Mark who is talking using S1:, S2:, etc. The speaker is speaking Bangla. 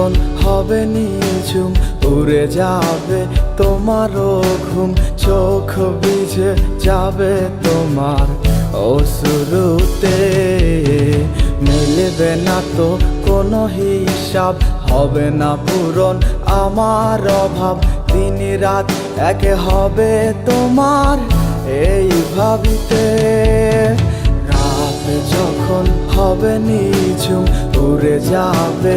S1: যখন হবে নিঝুম, উড়ে যাবে তোমারও ঘুম, চোখ ভিজে যাবে তোমার অসুরুতে মিলবে না তো কোনো হিসাব, হবে না পূরণ আমার অভাব। দিন রাত একে হবে তোমার এই ভাবিতে। রাত যখন হবে নিঝুম, উড়ে যাবে